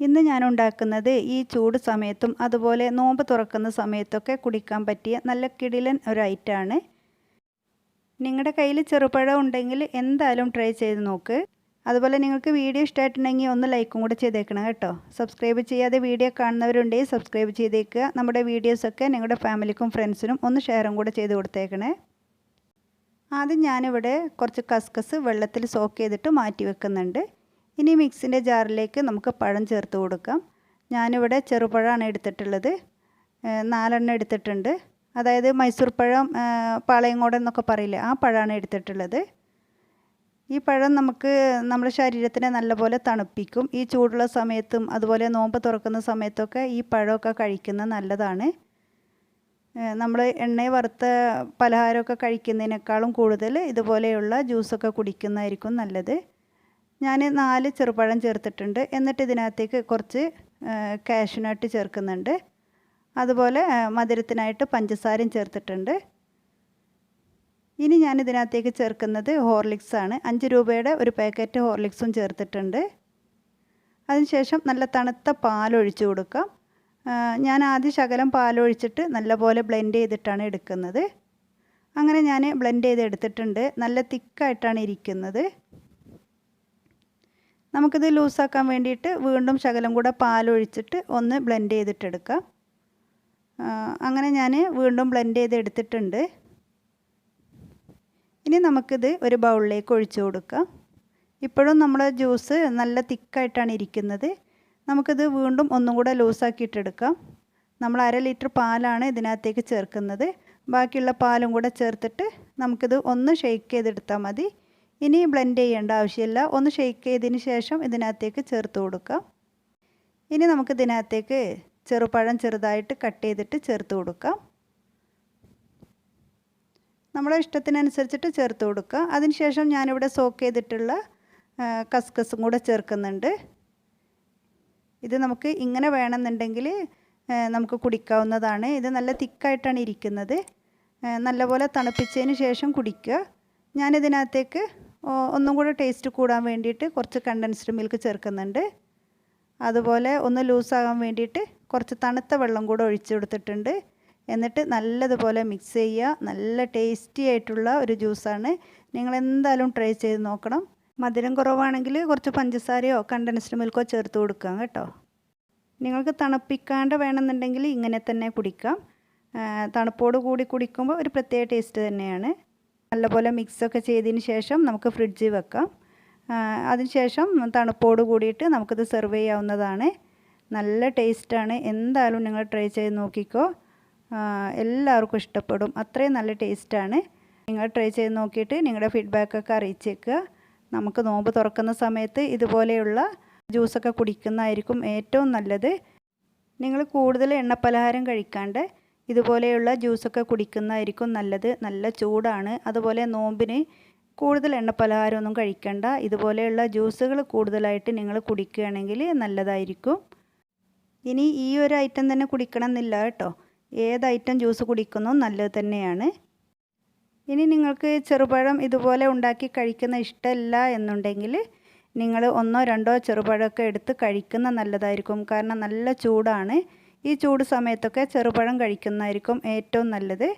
ഇന്ന് ഞാൻ ഉണ്ടാക്കുന്നത് ഈ ചൂട് സമയത്തും അതുപോലെ നോമ്പ് തുറക്കുന്ന സമയത്തൊക്കെ കുടിക്കാൻ പറ്റിയ നല്ല കിടിലൻ ഒരു ഐറ്റമാണ് നിങ്ങളുടെ കയ്യിൽ ചെറുപഴം ഉണ്ടെങ്കിൽ എന്തായാലും ട്രൈ ചെയ്ത് നോക്ക്. അതുപോലെ നിങ്ങൾക്ക് വീഡിയോ ഇഷ്ടമായിട്ടുണ്ടെങ്കിൽ ഒന്ന് ലൈക്കും കൂടെ ചെയ്തേക്കണം കേട്ടോ. സബ്സ്ക്രൈബ് ചെയ്യാതെ വീഡിയോ കാണുന്നവരുണ്ടെങ്കിൽ സബ്സ്ക്രൈബ് ചെയ്തേക്കുക. നമ്മുടെ വീഡിയോസൊക്കെ നിങ്ങളുടെ ഫാമിലിക്കും ഫ്രണ്ട്സിനും ഒന്ന് ഷെയറും കൂടെ ചെയ്ത് കൊടുത്തേക്കണേ. ആദ്യം ഞാനിവിടെ കുറച്ച് കസ്കസ് വെള്ളത്തിൽ സോക്ക് ചെയ്തിട്ട് മാറ്റി വെക്കുന്നുണ്ട്. ഇനി മിക്സിന്റെ ജാറിലേക്ക് നമുക്ക് പഴം ചേർത്ത് കൊടുക്കാം. ഞാനിവിടെ ചെറുപഴമാണ് എടുത്തിട്ടുള്ളത്. നാലെണ്ണം എടുത്തിട്ടുണ്ട്. അതായത് മൈസൂർ പഴം പാളയങ്കോടൻ എന്നൊക്കെ പറയില്ലേ ആ പഴമാണ് എടുത്തിട്ടുള്ളത്. ഈ പഴം നമുക്ക് നമ്മുടെ ശരീരത്തിനെ നല്ലപോലെ തണുപ്പിക്കും. ഈ ചൂടുള്ള സമയത്തും അതുപോലെ നോമ്പ് തുറക്കുന്ന സമയത്തൊക്കെ ഈ പഴമൊക്കെ കഴിക്കുന്നത് നല്ലതാണ്. നമ്മൾ എണ്ണ വറുത്ത പലഹാരമൊക്കെ കഴിക്കുന്നതിനേക്കാളും കൂടുതൽ ഇതുപോലെയുള്ള ജ്യൂസൊക്കെ കുടിക്കുന്നതായിരിക്കും നല്ലത്. ഞാൻ നാല് ചെറുപഴം ചേർത്തിട്ടുണ്ട്. എന്നിട്ട് ഇതിനകത്തേക്ക് കുറച്ച് കാഷ്യൂനട്ട് ചേർക്കുന്നുണ്ട്. അതുപോലെ മധുരത്തിനായിട്ട് പഞ്ചസാരയും ചേർത്തിട്ടുണ്ട്. ഇനി ഞാൻ ഇതിനകത്തേക്ക് ചേർക്കുന്നത് ഹോർലിക്സ് ആണ്. അഞ്ച് രൂപയുടെ ഒരു പാക്കറ്റ് ഹോർലിക്സും ചേർത്തിട്ടുണ്ട്. അതിനുശേഷം നല്ല തണുത്ത പാലൊഴിച്ചു കൊടുക്കാം. ഞാൻ ആദ്യം ശകലം പാലൊഴിച്ചിട്ട് നല്ലപോലെ ബ്ലെൻഡ് ചെയ്തിട്ടാണ് എടുക്കുന്നത്. അങ്ങനെ ഞാൻ ബ്ലെൻഡ് ചെയ്ത് എടുത്തിട്ടുണ്ട് നല്ല തിക്കായിട്ടാണ് ഇരിക്കുന്നത്. നമുക്കിത് ലൂസാക്കാൻ വേണ്ടിയിട്ട് വീണ്ടും ശകലം കൂടെ പാലൊഴിച്ചിട്ട് ഒന്ന് ബ്ലെൻഡ് ചെയ്തിട്ടെടുക്കാം അങ്ങനെ ഞാൻ വീണ്ടും ബ്ലെൻഡ് ചെയ്ത് എടുത്തിട്ടുണ്ട് ഇനി നമുക്കിത് ഒരു ബൗളിലേക്ക് ഒഴിച്ചു കൊടുക്കാം ഇപ്പോഴും നമ്മുടെ ജ്യൂസ് നല്ല തിക്കായിട്ടാണ് ഇരിക്കുന്നത്. നമുക്കിത് വീണ്ടും ഒന്നും കൂടെ ലൂസാക്കിയിട്ടെടുക്കാം. നമ്മൾ അര ലിറ്റർ പാലാണ് ഇതിനകത്തേക്ക് ചേർക്കുന്നത്. ബാക്കിയുള്ള പാലും കൂടെ ചേർത്തിട്ട് നമുക്കിത് ഒന്ന് ഷെയ്ക്ക് ചെയ്തെടുത്താൽ മതി. ഇനി ബ്ലെൻഡ് ചെയ്യേണ്ട ആവശ്യമില്ല. ഒന്ന് ഷെയ്ക്ക് ചെയ്തതിന് ശേഷം ഇതിനകത്തേക്ക് ചേർത്ത് കൊടുക്കാം ഇനി നമുക്ക് ഇതിനകത്തേക്ക് ചെറുപഴം ചെറുതായിട്ട് കട്ട് ചെയ്തിട്ട് ചേർത്ത് കൊടുക്കാം. നമ്മുടെ ഇഷ്ടത്തിനനുസരിച്ചിട്ട് ചേർത്ത് കൊടുക്കുക. അതിനുശേഷം ഞാനിവിടെ സോക്ക് ചെയ്തിട്ടുള്ള കസ്കസും കൂടെ ചേർക്കുന്നുണ്ട്. ഇത് നമുക്ക് ഇങ്ങനെ വേണമെന്നുണ്ടെങ്കിൽ നമുക്ക് കുടിക്കാവുന്നതാണ്. ഇത് നല്ല തിക്കായിട്ടാണ് ഇരിക്കുന്നത്. നല്ലപോലെ തണുപ്പിച്ചതിന് ശേഷം കുടിക്കുക. ഞാനിതിനകത്തേക്ക് ഒന്നും കൂടെ ടേസ്റ്റ് കൂടാൻ വേണ്ടിയിട്ട് കുറച്ച് കണ്ടൻസ്ഡ് മിൽക്ക് ചേർക്കുന്നുണ്ട്. അതുപോലെ ഒന്ന് ലൂസാകാൻ വേണ്ടിയിട്ട് കുറച്ച് തണുത്ത വെള്ളം കൂടെ ഒഴിച്ചു കൊടുത്തിട്ടുണ്ട്. എന്നിട്ട് നല്ലതുപോലെ മിക്സ് ചെയ്യുക. നല്ല ടേസ്റ്റി ആയിട്ടുള്ള ഒരു ജ്യൂസാണ് നിങ്ങൾ എന്തായാലും ട്രൈ ചെയ്ത് നോക്കണം. മധുരം കുറവാണെങ്കിൽ കുറച്ച് പഞ്ചസാരയോ കണ്ടൻസ്ഡ് മിൽക്കോ ചേർത്ത് കൊടുക്കാം കേട്ടോ. നിങ്ങൾക്ക് തണുപ്പിക്കാണ്ട് വേണമെന്നുണ്ടെങ്കിൽ ഇങ്ങനെ തന്നെ കുടിക്കാം. തണുപ്പോട് കൂടി കുടിക്കുമ്പോൾ ഒരു പ്രത്യേക ടേസ്റ്റ് തന്നെയാണ്. നല്ലപോലെ മിക്സൊക്കെ ചെയ്തതിന് ശേഷം നമുക്ക് ഫ്രിഡ്ജിൽ വെക്കാം. അതിനുശേഷം തണുപ്പോട് കൂടിയിട്ട് നമുക്കിത് സെർവ് ചെയ്യാവുന്നതാണ്. നല്ല ടേസ്റ്റാണ്. എന്തായാലും നിങ്ങൾ ട്രൈ ചെയ്ത് നോക്കിക്കോ. എല്ലാവർക്കും ഇഷ്ടപ്പെടും. അത്രയും നല്ല ടേസ്റ്റാണ്. നിങ്ങൾ ട്രൈ ചെയ്ത് നോക്കിയിട്ട് നിങ്ങളുടെ ഫീഡ്ബാക്കൊക്കെ അറിയിച്ചേക്കുക. നമുക്ക് നോമ്പ് തുറക്കുന്ന സമയത്ത് ഇതുപോലെയുള്ള ജ്യൂസൊക്കെ കുടിക്കുന്നതായിരിക്കും ഏറ്റവും നല്ലത്. നിങ്ങൾ കൂടുതൽ എണ്ണപ്പലഹാരം കഴിക്കാണ്ട് ഇതുപോലെയുള്ള ജ്യൂസൊക്കെ കുടിക്കുന്നതായിരിക്കും നല്ലത്. നല്ല ചൂടാണ്. അതുപോലെ നോമ്പിന് കൂടുതൽ എണ്ണ എണ്ണപ്പലഹാരമൊന്നും കഴിക്കണ്ട. ഇതുപോലെയുള്ള ജ്യൂസുകൾ കൂടുതലായിട്ട് നിങ്ങൾ കുടിക്കുകയാണെങ്കിൽ നല്ലതായിരിക്കും. ഇനി ഈ ഒരു ഐറ്റം തന്നെ കുടിക്കണം എന്നില്ല കേട്ടോ. ഏത് ഐറ്റം ജ്യൂസ് കുടിക്കുന്നു നല്ലത് തന്നെയാണ്. ഇനി നിങ്ങൾക്ക് ചെറുപഴം ഇതുപോലെ ഉണ്ടാക്കി കഴിക്കുന്ന ഇഷ്ടമല്ല എന്നുണ്ടെങ്കിൽ നിങ്ങൾ ഒന്നോ രണ്ടോ ചെറുപഴമൊക്കെ എടുത്ത് കഴിക്കുന്ന നല്ലതായിരിക്കും. കാരണം നല്ല ചൂടാണ്. ഈ ചൂട് സമയത്തൊക്കെ ചെറുപഴം കഴിക്കുന്നതായിരിക്കും ഏറ്റവും നല്ലത്.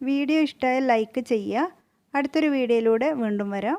വീഡിയോ ഇഷ്ടമായ ലൈക്ക് ചെയ്യുക. അടുത്തൊരു വീഡിയോയിലൂടെ വീണ്ടും വരാം.